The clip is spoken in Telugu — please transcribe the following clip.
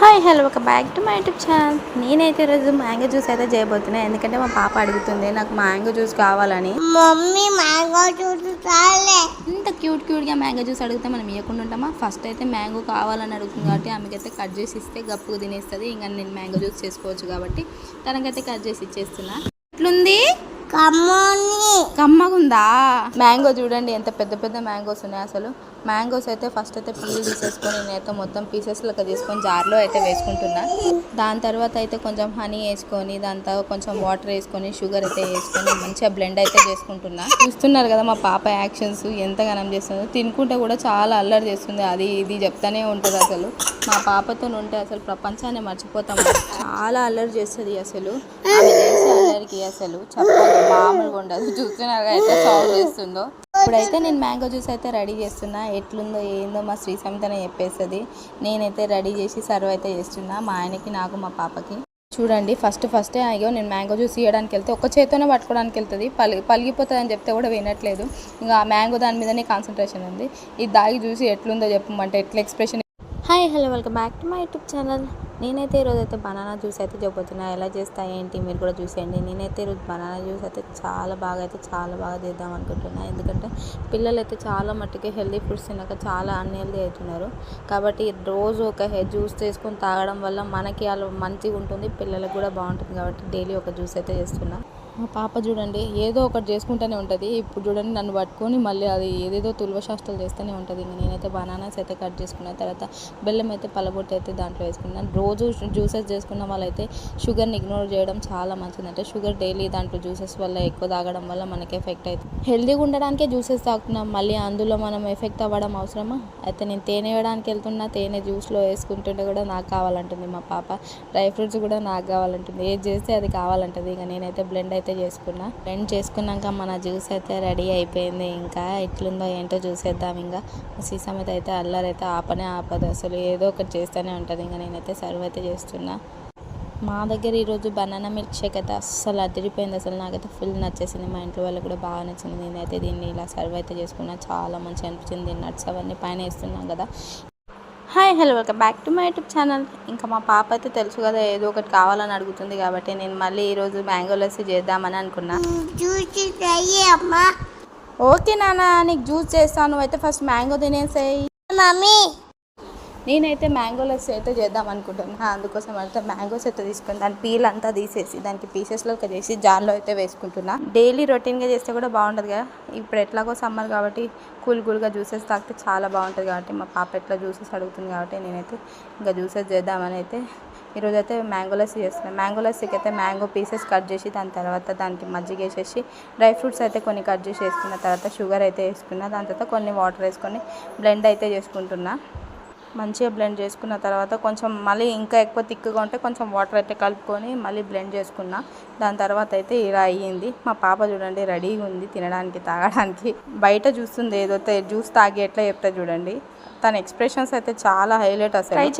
హాయ్ హలో ఒక back to my YouTube channel నేనైతే ఈరోజు మ్యాంగో జ్యూస్ అయితే చేయబోతున్నాను ఎందుకంటే మా పాప అడుగుతుంది నాకు మ్యాంగో జ్యూస్ కావాలని. మమ్మీ మ్యాంగో జ్యూస్ ఇంత క్యూట్ క్యూట్గా మ్యాంగో జ్యూస్ అడిగితే మనం ఇవ్వకుండా ఉంటామా? ఫస్ట్ అయితే మ్యాంగో కావాలని అడుగుతుంది కాబట్టి ఆమెకైతే కట్ చేసి ఇస్తే గప్పుకు తినేస్తుంది. ఇంకా నేను మ్యాంగో జ్యూస్ చేసుకోవచ్చు కాబట్టి తనకైతే కట్ చేసి ఇచ్చేస్తున్నా. ఎట్లుంది? కమ్మగుందా? మ్యాంగో చూడండి ఎంత పెద్ద పెద్ద మ్యాంగోస్ ఉన్నాయి అసలు. మ్యాంగోస్ అయితే ఫస్ట్ అయితే పీలు తీసేసుకొని నేనైతే మొత్తం పీసెస్ లెక్క చేసుకొని జార్లో అయితే వేసుకుంటున్నా. దాని తర్వాత అయితే కొంచెం హనీ వేసుకొని దాంతో కొంచెం వాటర్ వేసుకొని షుగర్ అయితే వేసుకొని మంచిగా బ్లెండ్ అయితే చేసుకుంటున్నా. చూస్తున్నారు కదా మా పాప యాక్షన్స్ ఎంత గనం చేస్తుందో. తినుకుంటే కూడా చాలా అల్లరి చేస్తుంది. అది ఇది చెప్తానే ఉంటుంది అసలు. మా పాపతో ఉంటే అసలు ప్రపంచాన్ని మర్చిపోతాం. చాలా అల్లరి చేస్తుంది అసలు. ఆమె అసలు చెప్పాలి మామూలుగా ఉండదు. చూస్తున్నారు అయితే సాల్వ్ చేస్తుందో. ఇప్పుడైతే నేను మ్యాంగో జ్యూస్ అయితే రెడీ చేస్తున్నా. ఎట్లుందో ఏందో మా శ్రీ సమితనే చెప్పేస్తుంది. నేనైతే రెడీ చేసి సర్వ్ అయితే చేస్తున్నా మా ఆయనకి నాకు మా పాపకి. చూడండి ఫస్ట్ ఫస్టే అయ్యో నేను మ్యాంగో జ్యూస్ ఇవ్వడానికి వెళ్తే ఒక చేతితోనే పట్టుకోవడానికి వెళ్తుంది. పలి పలిగిపోతుంది అని చెప్తే కూడా వినట్లేదు. ఇంకా ఆ మ్యాంగో దాని మీదనే కాన్సన్ట్రేషన్ ఉంది. ఇది దాగి చూసి ఎట్లుందో చెప్పమంటే ఎట్లా expression hi hello welcome back to my YouTube channel నేనైతే ఈరోజు అయితే బనానా జ్యూస్ అయితే చెప్పొచ్చున్నా ఎలా చేస్తా ఏంటి? మీరు కూడా చూసేయండి. నేనైతే ఈరోజు బనానా జ్యూస్ అయితే చాలా బాగా అయితే చాలా బాగా చేద్దాం అనుకుంటున్నా. ఎందుకంటే పిల్లలు అయితే చాలా మట్టుకే హెల్దీ ఫుడ్స్ తినక చాలా అన్హెల్దీ అవుతున్నారు. కాబట్టి రోజు ఒక హె జ్యూస్ చేసుకొని తాగడం వల్ల మనకి అలా మంచిగా ఉంటుంది పిల్లలకు కూడా బాగుంటుంది కాబట్టి డైలీ ఒక జ్యూస్ అయితే చేస్తున్నాను మా పాప చూడండి ఏదో ఒకటి చేసుకుంటూనే ఉంటుంది. ఇప్పుడు చూడండి నన్ను పట్టుకొని మళ్ళీ అది ఏదేదో తులవశాస్త్రాలు చేస్తూనే ఉంటుంది. ఇంకా నేనైతే బనానాస్ అయితే కట్ చేసుకున్న తర్వాత బెల్లం అయితే పలబొట్టి అయితే దాంట్లో వేసుకున్నాను రోజు జ్యూసెస్ చేసుకున్న వాళ్ళైతే షుగర్ని ఇగ్నోర్ చేయడం చాలా మంచిది అంటే షుగర్ డైలీ దాంట్లో జ్యూసెస్ వల్ల ఎక్కువ తాగడం వల్ల మనకి ఎఫెక్ట్ అవుతుంది హెల్దీగా ఉండడానికే జ్యూసెస్ తాగుతున్నాం. మళ్ళీ అందులో మనం ఎఫెక్ట్ అవ్వడం అవసరమా? అయితే నేను తేనె వేయడానికి వెళ్తున్నా. తేనె జ్యూస్లో వేసుకుంటుంటే కూడా నాకు కావాలంటుంది మా పాప. డ్రై ఫ్రూట్స్ కూడా నాకు కావాలంటుంది. ఏది చేస్తే అది కావాలంటుంది. ఇక నేనైతే బ్లెండ్ అయితే చేసుకున్నా. బ్లెండ్ చేసుకున్నాక మన జ్యూస్ అయితే రెడీ అయిపోయింది. ఇంకా ఎట్లుందో ఏంటో చూసేద్దాం ఇంకా సీసా అయితే అయితే అల్లరి అయితే ఆపనే ఆపదు. అసలు ఏదో ఒకటి చేస్తూనే ఉంటుంది. ఇంకా నేనైతే సర్వ్ అయితే చేస్తున్నా. మా దగ్గర ఈరోజు బనానా మిల్క్ షేక్ అయితే అస్సలు అదిరిపోయింది. అసలు నాకైతే ఫుల్ నచ్చేసింది. మా ఇంట్లో వాళ్ళకి కూడా బాగా నచ్చింది. నేనైతే దీన్ని ఇలా సర్వ్ అయితే చేసుకున్నా. చాలా మంచిగా అనిపించింది. నట్స్ అవన్నీ పైన వేస్తున్నాం కదా. Hi hello welcome back to my YouTube channel. ఇంకా మా పాప అయితే తెలుసు కదా ఏదో ఒకటి కావాలని అడుగుతుంది కాబట్టి నేను మళ్ళీ ఈరోజు మ్యాంగో లస్సీ చేద్దామని అనుకున్నా. జ్యూస్ అమ్మా ఓకే నాన్న నీకు జ్యూస్ చేస్తాను. అయితే ఫస్ట్ మ్యాంగో తినేసేయి. మమ్మీ నేనైతే మ్యాంగో లస్సీ అయితే చేద్దాం అనుకుంటున్నాను అందుకోసం అయితే మ్యాంగోస్ అయితే తీసుకుని దాని పీల్ అంతా తీసేసి దానికి పీసెస్లో చేసి జార్లో అయితే వేసుకుంటున్నా. డైలీ రొటీన్గా చేస్తే కూడా బాగుంటుంది కదా. ఇప్పుడు ఎట్లాగో సమ్మర్ కాబట్టి కూల్ కూల్గా జ్యూసెస్ తాగితే చాలా బాగుంటుంది కాబట్టి మా పాప ఎట్లా జ్యూసెస్ అడుగుతుంది కాబట్టి నేనైతే ఇంకా జ్యూసెస్ చేద్దామని అయితే ఈరోజు అయితే మ్యాంగో లస్సీ చేస్తున్నాను మ్యాంగో లస్సీకి అయితే మ్యాంగో పీసెస్ కట్ చేసి దాని తర్వాత దానికి మజ్జిగ వేసేసి డ్రై ఫ్రూట్స్ అయితే కొన్ని కట్ చేసి వేసుకున్న తర్వాత షుగర్ అయితే వేసుకున్న. దాని తర్వాత కొన్ని వాటర్ వేసుకొని బ్లెండ్ అయితే చేసుకుంటున్నా. మంచిగా బ్లెండ్ చేసుకున్న తర్వాత కొంచెం మళ్ళీ ఇంకా ఎక్కువ తిక్కుగా ఉంటే కొంచెం వాటర్ అయితే కలుపుకొని మళ్ళీ బ్లెండ్ చేసుకున్నా. దాని తర్వాత అయితే ఇలా అయ్యింది. మా పాప చూడండి రెడీగా ఉంది తినడానికి తాగడానికి. బయట చూస్తుంది ఏదో జ్యూస్ తాగి ఎట్లా చెప్తా చూడండి. తన ఎక్స్ప్రెషన్స్ అయితే చాలా హైలైట్ అసలు.